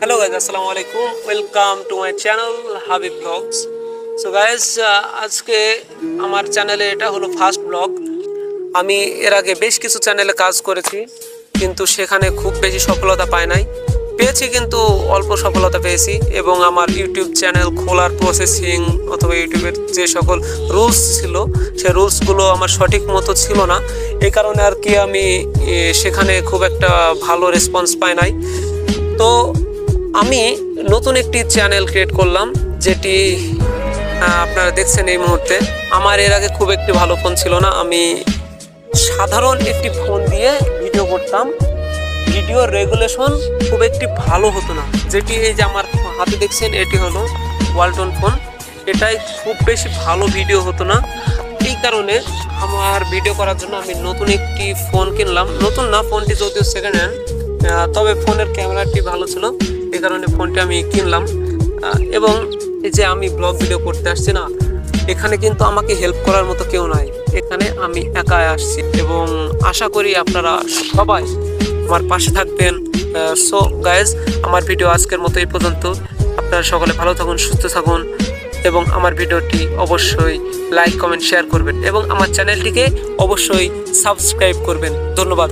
Hello guys আসসালামু আলাইকুম welcome to my channel Habib blogs so guys আজকে আমার চ্যানেলে এটা হলো ফার্স্ট ব্লগ আমি এর আগে বেশ কিছু চ্যানেলে কাজ করেছি, কিন্তু সেখানে খুব বেশি সফলতা পাই নাই। পেয়েছি কিন্তু অল্প সফলতা পেয়েছি, এবং আমার ইউটিউব চ্যানেল খোলার প্রসেসিং অথবা ইউটিউবের যে সকল রুলস ছিল, সে রুলসগুলো আমার সঠিক মতো ছিল না। এই কারণে আর কি আমি সেখানে খুব একটা ভালো রেসপন্স পাই নাই। তো আমি নতুন একটি চ্যানেল ক্রিয়েট করলাম, যেটি আপনারা দেখছেন এই মুহূর্তে। আমার এর আগে খুব একটি ভালো ফোন ছিল না। আমি সাধারণ একটি ফোন দিয়ে ভিডিও করতাম। ভিডিও রেগুলেশন খুব একটি ভালো হতো না। যেটি এই যে আমার হাতে দেখছেন, এটি হলো ওয়ালটন ফোন এটাই খুব বেশি ভালো ভিডিও হতো না। এই কারণে আমার ভিডিও করার জন্য আমি নতুন একটি ফোন কিনলাম। নতুন না ফোনটি যদিও সেকেন্ড হ্যান্ড তবে ফোনের ক্যামেরাটি ভালো ছিল। কারণে ফোনটি আমি কিনলাম। এবং এই যে আমি ব্লগ ভিডিও করতে আসছি না, এখানে কিন্তু আমাকে হেল্প করার মতো কেউ নাই। এখানে আমি একাই আসছি এবং আশা করি আপনারা সবাই আমার পাশে থাকবেন। সো গাইজ আমার ভিডিও আজকের মতো এই পর্যন্ত। আপনারা সকলে ভালো থাকুন, সুস্থ থাকুন এবং আমার ভিডিওটি অবশ্যই লাইক কমেন্ট শেয়ার করবেন এবং আমার চ্যানেলটিকে অবশ্যই সাবস্ক্রাইব করবেন। ধন্যবাদ।